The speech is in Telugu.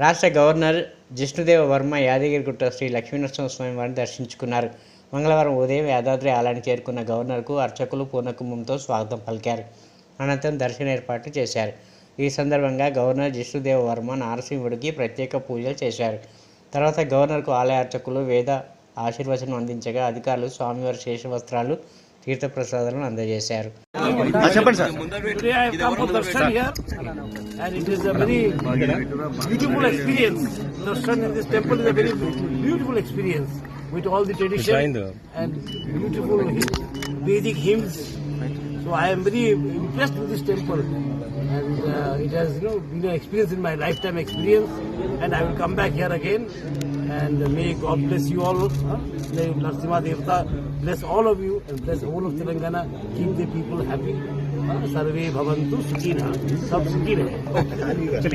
రాష్ట్ర గవర్నర్ జిష్ణుదేవ వర్మ యాదగిరిగుట్ట శ్రీ లక్ష్మీనరసింహ స్వామి వారిని దర్శించుకున్నారు. మంగళవారం ఉదయం యాదాద్రి ఆలయానికి చేరుకున్న గవర్నర్కు అర్చకులు పూర్ణకుంభంతో స్వాగతం పలికారు. అనంతరం దర్శన ఏర్పాట్లు చేశారు. ఈ సందర్భంగా గవర్నర్ జిష్ణుదేవ వర్మ నారసింహుడికి ప్రత్యేక పూజలు చేశారు. తర్వాత గవర్నర్కు ఆలయ అర్చకులు వేద ఆశీర్వచనం అందించగా అధికారులు స్వామివారి శేష వస్త్రాలు తీర్థప్రసాదాలను అందజేశారు with all the tradition and beautiful Vedic hymns. So I am very impressed with this temple, and uh, has you know been an experience in my lifetime experience, and I will come back here again. And may God bless you all. Huh? May Narasimha Devata bless all of you and bless the whole of Telangana. Keep the people happy. सर्वे भवन्तु सुखिनः सब सुखी रहे